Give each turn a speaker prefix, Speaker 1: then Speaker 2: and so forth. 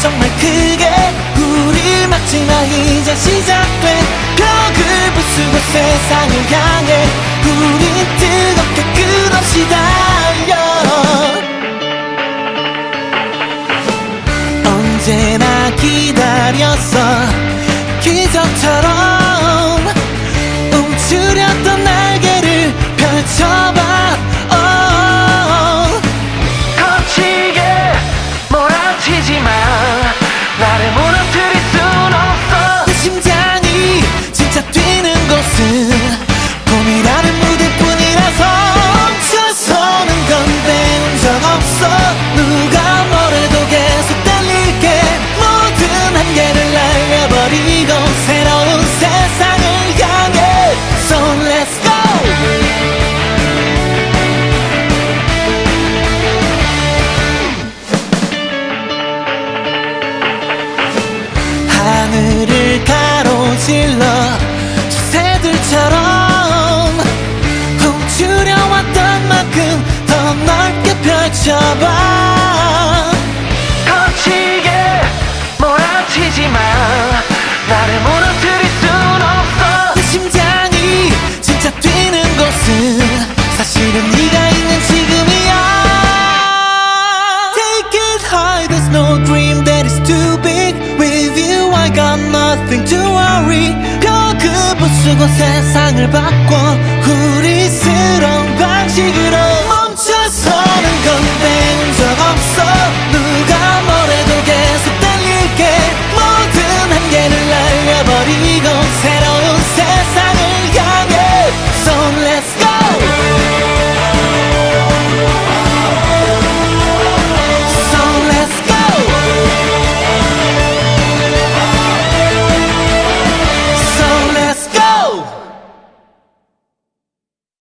Speaker 1: 정말 크게 우리 막지마. 이제 시작돼 벽을 부수고 세상을 향해. 우린 언제나 기다렸어. 기적처럼 질러 새들처럼 훔치려왔던 만큼 더 넓게 펼쳐봐. 거치게 몰아치지 마. 나를 무너뜨릴 순 없어. 내 심장이 진짜 뛰는 곳은 사실은 네가 있는 지금이야. Take it high, there's no dream that is too big. With you I got nothing to worry 벽을 부수고 세상을 바꿔. 우리스러운 방식으로